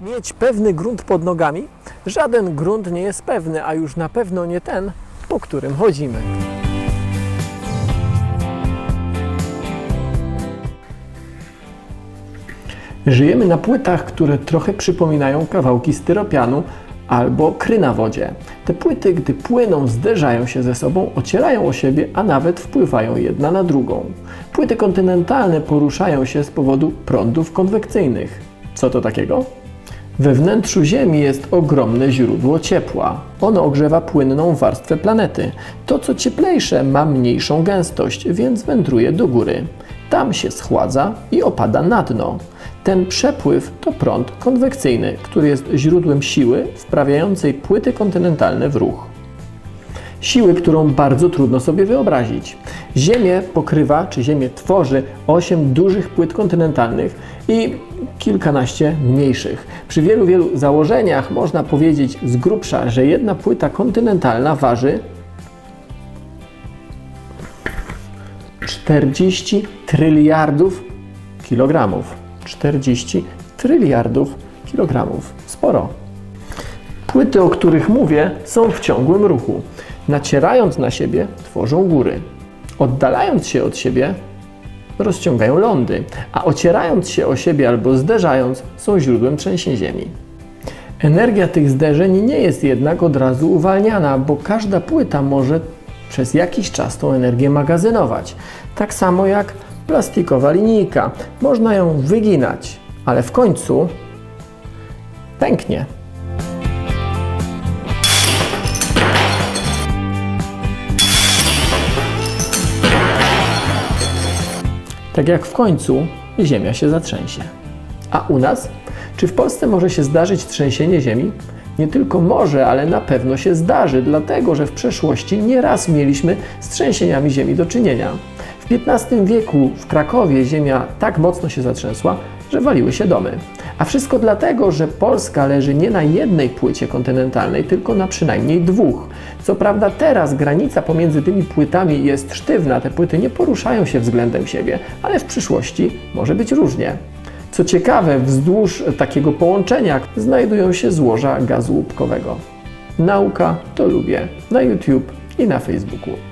Mieć pewny grunt pod nogami? Żaden grunt nie jest pewny, a już na pewno nie ten, po którym chodzimy. Żyjemy na płytach, które trochę przypominają kawałki styropianu albo kry na wodzie. Te płyty, gdy płyną, zderzają się ze sobą, ocierają o siebie, a nawet wpływają jedna na drugą. Płyty kontynentalne poruszają się z powodu prądów konwekcyjnych. Co to takiego? We wnętrzu Ziemi jest ogromne źródło ciepła. Ono ogrzewa płynną warstwę planety. To, co cieplejsze, ma mniejszą gęstość, więc wędruje do góry. Tam się schładza i opada na dno. Ten przepływ to prąd konwekcyjny, który jest źródłem siły wprawiającej płyty kontynentalne w ruch. Siły, którą bardzo trudno sobie wyobrazić. Ziemię pokrywa, czy Ziemię tworzy 8 dużych płyt kontynentalnych i kilkanaście mniejszych. Przy wielu, wielu założeniach można powiedzieć z grubsza, że jedna płyta kontynentalna waży 40 tryliardów kilogramów. 40 tryliardów kilogramów. Sporo. Płyty, o których mówię, są w ciągłym ruchu. Nacierając na siebie, tworzą góry. Oddalając się od siebie, rozciągają lądy, a ocierając się o siebie albo zderzając, są źródłem trzęsień ziemi. Energia tych zderzeń nie jest jednak od razu uwalniana, bo każda płyta może przez jakiś czas tą energię magazynować. Tak samo jak plastikowa linijka. Można ją wyginać, ale w końcu pęknie. Tak jak w końcu Ziemia się zatrzęsie. A u nas? Czy w Polsce może się zdarzyć trzęsienie Ziemi? Nie tylko może, ale na pewno się zdarzy, dlatego że w przeszłości nieraz mieliśmy z trzęsieniami Ziemi do czynienia. W XV wieku w Krakowie Ziemia tak mocno się zatrzęsła, że waliły się domy. A wszystko dlatego, że Polska leży nie na jednej płycie kontynentalnej, tylko na przynajmniej dwóch. Co prawda teraz granica pomiędzy tymi płytami jest sztywna, te płyty nie poruszają się względem siebie, ale w przyszłości może być różnie. Co ciekawe, wzdłuż takiego połączenia znajdują się złoża gazu łupkowego. Nauka to lubię na YouTube i na Facebooku.